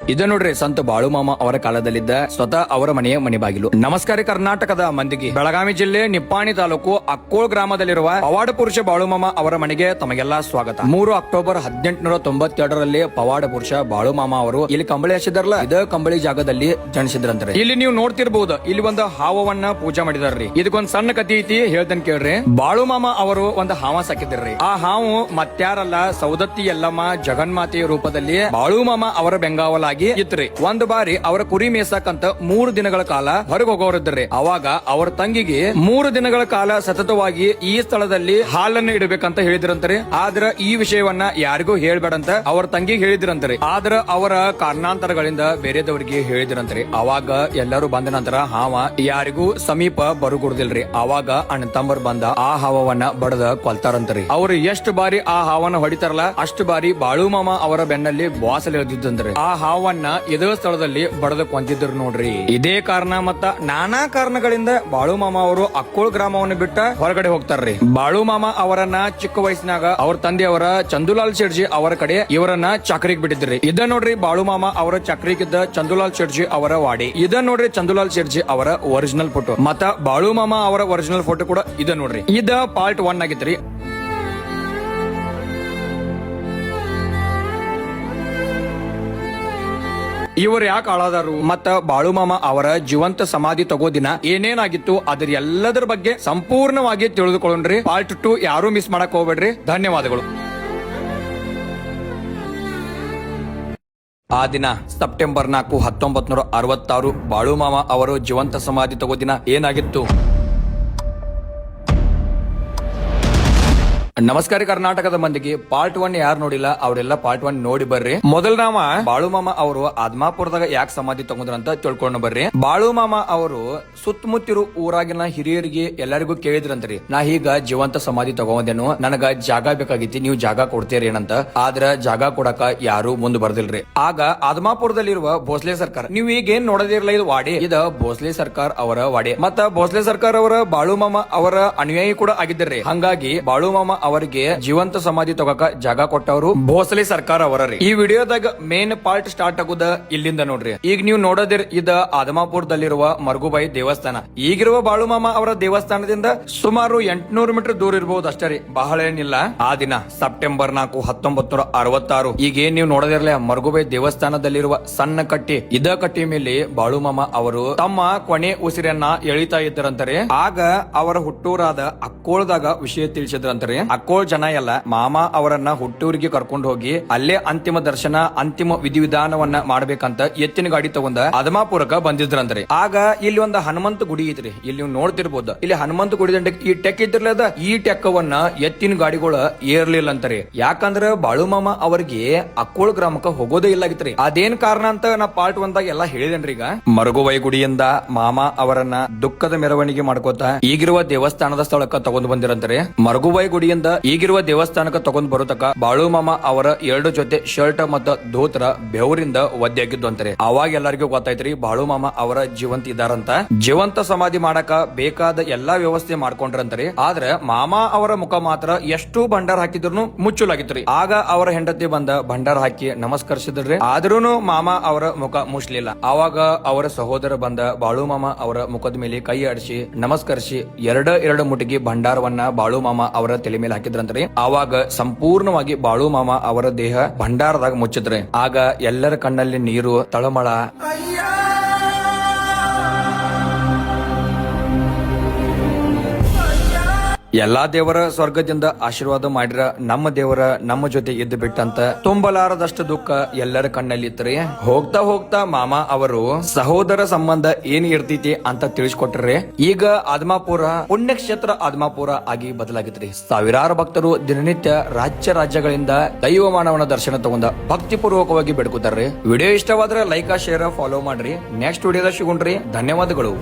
ಇದು ನೋಡ್ರಿ ಸಂತ ಬಾಳು ಮಾಮ ಅವರ ಕಾಲದಲ್ಲಿದ್ದ ಸ್ವತಃ ಅವರ ಮನೆಯ ಮನೆ ಬಾಗಿಲು ನಮಸ್ಕಾರ ಕರ್ನಾಟಕದ ಮಂದಿಗೆ. ಬೆಳಗಾವಿ ಜಿಲ್ಲೆ ನಿಪ್ಪಾಣಿ ತಾಲೂಕು ಅಕ್ಕೋಳ್ ಗ್ರಾಮದಲ್ಲಿರುವ ಪವಾಡ ಪುರುಷ ಬಾಳು ಮಾಮ ಅವರ ಮನೆಗೆ ತಮಗೆಲ್ಲಾ ಸ್ವಾಗತ. ಮೂರು ಅಕ್ಟೋಬರ್ ಹದಿನೆಂಟುನೂರ ತೊಂಬತ್ತೆರಡರಲ್ಲಿ ಪವಾಡ ಪುರುಷ ಬಾಳು ಮಾಮ ಅವರು ಇಲ್ಲಿ ಕಂಬಳಿ ಹಚ್ಚಿದಾರಲ್ಲ, ಇದ ಕಂಬಳಿ ಜಾಗದಲ್ಲಿ ಜನಿಸಿದ್ರಂತಾರೆ. ಇಲ್ಲಿ ನೀವು ನೋಡ್ತಿರ್ಬಹುದು ಇಲ್ಲಿ ಒಂದು ಹಾವವನ್ನ ಪೂಜೆ ಮಾಡಿದಾರ್ರಿ. ಇದಕ್ಕೊಂದ್ ಸಣ್ಣ ಕತಿ ಐತಿ, ಹೇಳ್ತೇನೆ ಕೇಳ್ರಿ. ಬಾಳು ಮಾಮ ಅವರು ಒಂದು ಹಾವ ಸಾಕಿದ್ರಿ ಆ ಹಾವು ಮತ್ಯಾರಲ್ಲ ಸೌದತ್ತಿ ಯಲ್ಲಮ್ಮ ಜಗನ್ಮಾತೆಯ ರೂಪದಲ್ಲಿ ಬಾಳು ಮಾಮ ಅವರ ಬೆಂಗಾವಲಾಗಿ ಇತ್ರಿ. ಒಂದ್ ಬಾರಿ ಅವರ ಕುರಿ ಮೇಸಕ್ಕಂತ ಮೂರು ದಿನಗಳ ಕಾಲ ಹೊರಗೆ ಹೋಗೋರಿದ್ರಿ ಅವಾಗ ಅವರ ತಂಗಿಗೆ ಮೂರು ದಿನಗಳ ಕಾಲ ಸತತವಾಗಿ ಈ ಸ್ಥಳದಲ್ಲಿ ಹಾಲನ್ನು ಇಡಬೇಕಂತ ಹೇಳಿದ್ರಂತರಿ. ಆದ್ರ ಈ ವಿಷಯವನ್ನ ಯಾರಿಗೂ ಹೇಳ್ಬೇಡಂತ ಅವರ ತಂಗಿಗೆ ಹೇಳಿದ್ರಂತರಿ. ಆದ್ರ ಅವರ ಕಾರಣಾಂತರಗಳಿಂದ ಬೇರೆದವರಿಗೆ ಹೇಳಿದ್ರಂತ್ರಿ. ಅವಾಗ ಎಲ್ಲರೂ ಬಂದ ನಂತರ ಹಾವ ಯಾರಿಗೂ ಸಮೀಪ ಬರುಗುಡ್ದಿಲ್ರಿ. ಅವಾಗ ಅಣ್ಣ ತಮ್ಮರ್ ಬಂದ ಆ ಹಾವವನ್ನ ಬಡದ ಕೊಲ್ತಾರಂತರಿ. ಅವ್ರು ಎಷ್ಟು ಬಾರಿ ಆ ಹಾವನ್ನ ಹೊಡಿತಾರಲ್ಲ, ಅಷ್ಟು ಬಾರಿ ಬಾಳು ಮಾಮ ಅವರ ಬೆನ್ನಲ್ಲಿ ಬಾಸಲ್ ಎಳೆದಿದ್ದಂತ್ರಿ ಆ ಹಾವನ್ನ ಇದೇ ಸ್ಥಳದಲ್ಲಿ ಬಡದು ಕೊಂದಿದ್ರು ನೋಡ್ರಿ. ಇದೇ ಕಾರಣ ಮತ್ತ ನಾನಾ ಕಾರಣಗಳಿಂದ ಬಾಳು ಮಾಮ ಅವರು ಅಕ್ಕೋಳ್ ಗ್ರಾಮವನ್ನು ಬಿಟ್ಟ ಹೊರಗಡೆ ಹೋಗ್ತಾರ್ರಿ. ಬಾಳು ಮಾಮ ಅವರನ್ನ ಚಿಕ್ಕ ವಯಸ್ಸಿನಾಗ ಅವ್ರ ತಂದೆಯವರ ಚಂದುಲಾಲ್ ಶೆಡ್ಜಿ ಅವರ ಕಡೆ ಇವರನ್ನ ಚಕ್ರಿಗೆ ಬಿಟ್ಟಿದ್ರಿ. ಇದ ನೋಡ್ರಿ ಬಾಳು ಮಾಮ ಅವರ ಚಕ್ರಿಗಿದ್ದ ಚಂದುಲಾಲ್ ಶೆಟ್ಜಿ ಅವರ ವಾಡಿ. ಇದ ನೋಡ್ರಿ ಚಂದುಲಾಲ್ ಶೆಡ್ಜಿ ಅವರ ಒರಿಜಿನಲ್ ಫೋಟೋ ಮತ್ತ ಬಾಳು ಮಾಮ ಅವರ ಒರಿಜಿನಲ್ ಫೋಟೋ ಕೂಡ ಇದ ನೋಡ್ರಿ. ಇದ ಪಾರ್ಟ್ ಒನ್ ಆಗಿತ್ರಿ. ಇವರು ಯಾಕೆ ಹಾಳಾದಾರು? ಮತ್ತ ಬಾಳು ಮಾಮ ಅವರ ಜೀವಂತ ಸಮಾಧಿ ತಗೋ ದಿನ ಏನೇನಾಗಿತ್ತು? ಅದ್ರ ಎಲ್ಲದರ ಬಗ್ಗೆ ಸಂಪೂರ್ಣವಾಗಿ ತಿಳಿದುಕೊಳ್ಳ್ರಿ ಪಾರ್ಟ್ ಟು ಯಾರು ಮಿಸ್ ಮಾಡಕ್ ಹೋಗ್ಬೇಡ್ರಿ. ಧನ್ಯವಾದಗಳು. ಆ ದಿನ ಸೆಪ್ಟೆಂಬರ್ ನಾಲ್ಕು ಹತ್ತೊಂಬತ್ ನೂರ ಅರವತ್ತಾರು ಬಾಳು ಮಾಮ ಅವರು ಜೀವಂತ ಸಮಾಧಿ ತಗೋ ದಿನ ಏನಾಗಿತ್ತು? ನಮಸ್ಕಾರ ಕರ್ನಾಟಕದ ಮಂದಿಗೆ ಪಾರ್ಟ್ ಒನ್ ಯಾರು ನೋಡಿಲ್ಲ ಅವರೆಲ್ಲ ಪಾರ್ಟ್ ಒನ್ ನೋಡಿ ಬರ್ರಿ. ಮೊದಲ ನಾಮ? ಬಾಳು ಮಾಮ ಅವರು ಆದ್ಮಾಪುರದಾಗ ಯಾಕೆ ಸಮಾಧಿ ತಗೊಂಡ್ರಂತ ತಿಳ್ಕೊಂಡು ಬರ್ರಿ. ಬಾಳು ಮಾಮ ಅವರು ಸುತ್ತಮುತ್ತಿರು ಊರಾಗಿನ ಹಿರಿಯರಿಗೆ ಎಲ್ಲರಿಗೂ ಕೇಳಿದ್ರಂತ್ರಿ. ನಾ ಈಗ ಜೀವಂತ ಸಮಾಧಿ ತಗೊಂಡೇನು ನನಗ ಜಾಗ ಬೇಕಾಗಿತ್ತು ನೀವು ಜಾಗ ಕೊಡ್ತೀರಿ ಏನಂತ. ಆದ್ರ ಜಾಗ ಕೊಡಕ ಯಾರು ಮುಂದ್ ಬರ್ದಿಲ್ರಿ. ಆಗ ಆದ್ಮಾಪುರದಲ್ಲಿರುವ ಭೋಸ್ಲೆ ಸರ್ಕಾರ ನೀವು ಈಗ ಏನ್ ನೋಡದಿರ್ಲ ಇದು ವಾಡಿ. ಇದ ಭೋಸ್ಲೆ ಸರ್ಕಾರ ಅವರ ವಾಡಿ. ಮತ್ತ ಭೋಸ್ಲೆ ಸರ್ಕಾರ ಅವರ ಬಾಳು ಮಾಮ ಅವರ ಅನುಯಾಯಿ ಕೂಡ ಆಗಿದ್ದಾರೆ ಹಂಗಾಗಿ ಬಾಳು ಮಾಮ ಅವರಿಗೆ ಜೀವಂತ ಸಮಾಧಿ ತಗೋಕ ಜಾಗ ಕೊಟ್ಟವರು ಭೋಸಲೆ ಸರ್ಕಾರ ಅವರ ರೀ ಈ ವಿಡಿಯೋದಾಗ ಮೇನ್ ಪಾರ್ಟ್ ಸ್ಟಾರ್ಟ್ ಆಗುದ ಇಲ್ಲಿಂದ ನೋಡ್ರಿ. ಈಗ ನೀವು ನೋಡೋದಿರ್ ಇದ ಆದಮಾಪುರದಲ್ಲಿರುವ ಮರ್ಗುಬಾಯಿ ದೇವಸ್ಥಾನ. ಈಗಿರುವ ಬಾಳು ಮಾಮ ಅವರ ದೇವಸ್ಥಾನದಿಂದ ಸುಮಾರು ಎಂಟುನೂರು ಮೀಟರ್ ದೂರ ಇರಬಹುದು ಅಷ್ಟೇ ರೀ. ಬಹಳ ಏನಿಲ್ಲ. ಆ ದಿನ ಸೆಪ್ಟೆಂಬರ್ ನಾಲ್ಕು ಹತ್ತೊಂಬತ್ ನೂರ ಅರವತ್ತಾರು. ಈಗ ಏನ್ ನೀವು ನೋಡೋದಿರ್ಲ ಮರ್ಗುಬಾಯಿ ದೇವಸ್ಥಾನದಲ್ಲಿರುವ ಸಣ್ಣ ಕಟ್ಟಿ. ಇದ ಕಟ್ಟಿ ಮೇಲೆ ಬಾಳು ಮಾಮ ಅವರು ತಮ್ಮ ಕೊನೆ ಉಸಿರನ್ನ ಎಳಿತಾ ಇದ್ದರಂತಾರೆ. ಆಗ ಅವರ ಹುಟ್ಟೂರಾದ ಅಕ್ಕೋಳದಾಗ ವಿಷಯ ತಿಳಿಸಿದ್ರಂತಾರೆ. ಅಕ್ಕೋಳ್ ಜನ ಎಲ್ಲ ಮಾಮ ಅವರನ್ನ ಹುಟ್ಟೂರಿಗೆ ಕರ್ಕೊಂಡು ಹೋಗಿ ಅಲ್ಲೇ ಅಂತಿಮ ದರ್ಶನ, ಅಂತಿಮ ವಿಧಿವಿಧಾನವನ್ನ ಮಾಡ್ಬೇಕಂತ ಎತ್ತಿನ ಗಾಡಿ ತಗೊಂಡ ಅದಮಾಪುರಕ ಬಂದಿದ್ರಂತ್ರಿ. ಆಗ ಇಲ್ಲಿ ಒಂದು ಹನುಮಂತ ಗುಡಿ ಐತ್ರಿ. ಇಲ್ಲಿ ನೀವು ನೋಡ್ತಿರ್ಬೋದು. ಇಲ್ಲಿ ಹನುಮಂತ ಗುಡಿ ದಂಡ ಈ ಟೆಕ್ ಇದ್ರಲ್ಲದ ಈ ಟೆಕ್ಕವನ್ನ ಎತ್ತಿನ ಗಾಡಿಗಳು ಏರ್ಲಿಲ್ಲ ಅಂತಾರೆ ಯಾಕಂದ್ರ ಬಾಳು ಮಾಮ ಅವರಿಗೆ ಅಕ್ಕೋಳ ಗ್ರಾಮಕ್ಕ ಹೋಗೋದೇ ಇಲ್ಲ ಆಗಿತ್ರಿ ಅದೇನ್ ಕಾರಣ ಅಂತ ನಾ ಪಾರ್ಟ್ ಒಂದಾಗ ಎಲ್ಲಾ ಹೇಳಿದೇನ್ರಿ ಈಗ. ಮರಗುವೈ ಗುಡಿಯಿಂದ ಮಾಮ ಅವರನ್ನ ದುಃಖದ ಮೆರವಣಿಗೆ ಮಾಡ್ಕೋತ ಈಗಿರುವ ದೇವಸ್ಥಾನದ ಸ್ಥಳಕ್ಕ ತಗೊಂಡ್ ಬಂದಿರಂತಾರೆ. ಮರಗುವೈ ಗುಡಿಯಿಂದ ಈಗಿರುವ ದೇವಸ್ಥಾನಕ್ಕೆ ತಗೊಂಡ್ ಬರೋತಕ ಬಾಳು ಮಾಮ ಅವರ ಎರಡು ಜೊತೆ ಶರ್ಟ್ ಮತ್ತ ಧೋತ್ರ ಬೆವರಿಂದ ಒದ್ದೆಯಾಗಿದ್ದು ಅಂತಾರೆ ಅವಾಗ ಎಲ್ಲರಿಗೂ ಗೊತ್ತಾಯ್ತ್ರಿ, ಬಾಳು ಮಾಮ ಅವರ ಜೀವಂತ ಇದಾರಂತ ಜೀವಂತ ಸಮಾಧಿ ಮಾಡಕ ಬೇಕಾದ ಎಲ್ಲಾ ವ್ಯವಸ್ಥೆ ಮಾಡ್ಕೊಂಡ್ರಂತಾರೆ. ಆದ್ರೆ ಮಾಮ ಅವರ ಮುಖ ಮಾತ್ರ ಎಷ್ಟು ಭಂಡಾರ ಹಾಕಿದ್ರು ಮುಚ್ಚಲಾಗಿತ್ರಿ ಆಗ ಅವರ ಹೆಂಡತಿ ಬಂದ ಭಂಡಾರ ಹಾಕಿ ನಮಸ್ಕರಿಸಿದ್ರಿ ಆದ್ರೂನು ಮಾಮ ಅವರ ಮುಖ ಮುಚ್ಚಲಿಲ್ಲ. ಆವಾಗ ಅವರ ಸಹೋದರ ಬಂದ ಬಾಳು ಮಾಮ ಅವರ ಮುಖದ ಮೇಲೆ ಕೈ ಆಡಿಸಿ ನಮಸ್ಕರಿಸಿ ಎರಡ ಎರಡು ಮುಟಿಗೆ ಭಂಡಾರವನ್ನ ಬಾಳು ಮಾಮ ಅವರ ತಲೆ ಮೇಲೆ ಹಾಕಿದ್ರಂತ್ರಿ. ಆವಾಗ ಸಂಪೂರ್ಣವಾಗಿ ಬಾಳು ಮಾಮ ಅವರ ದೇಹ ಭಂಡಾರದಾಗ ಮುಚ್ಚಿದ್ರಿ. ಆಗ ಎಲ್ಲರ ಕಣ್ಣಲ್ಲಿ ನೀರು ತಳಮಳ. ಎಲ್ಲಾ ದೇವರ ಸ್ವರ್ಗದಿಂದ ಆಶೀರ್ವಾದ ಮಾಡಿರ ನಮ್ಮ ದೇವರ ನಮ್ಮ ಜೊತೆ ಇದ್ದು ಬಿಟ್ಟಂತ ತುಂಬಲಾರದಷ್ಟು ದುಃಖ ಎಲ್ಲರ ಕಣ್ಣಲ್ಲಿ ಇತ್ತರಿ. ಹೋಗ್ತಾ ಹೋಗ್ತಾ ಮಾಮ ಅವರು, ಸಹೋದರ ಸಂಬಂಧ ಏನ್ ಇರ್ತೈತಿ ಅಂತ ತಿಳಿಸ್ಕೊಟ್ರಿ, ಈಗ ಆದ್ಮಾಪುರ, ಪುಣ್ಯಕ್ಷೇತ್ರ ಆದ್ಮಾಪುರ ಆಗಿ ಬದಲಾಗಿತ್ರಿ. ಸಾವಿರಾರು ಭಕ್ತರು ದಿನನಿತ್ಯ ರಾಜ್ಯ ರಾಜ್ಯಗಳಿಂದ ದೈವ ಮಾನವನ ದರ್ಶನ ತಗೊಂಡ ಭಕ್ತಿ ಪೂರ್ವಕವಾಗಿ ಬೆಡ್ಕೋತಾರ್ರಿ. ವಿಡಿಯೋ ಇಷ್ಟವಾದ್ರೆ ಲೈಕ್, ಶೇರ್ ಫಾಲೋ ಮಾಡ್ರಿ. ನೆಕ್ಸ್ಟ್ ವಿಡಿಯೋದ ಸಿಗೋಣ್ರಿ. ಧನ್ಯವಾದಗಳು.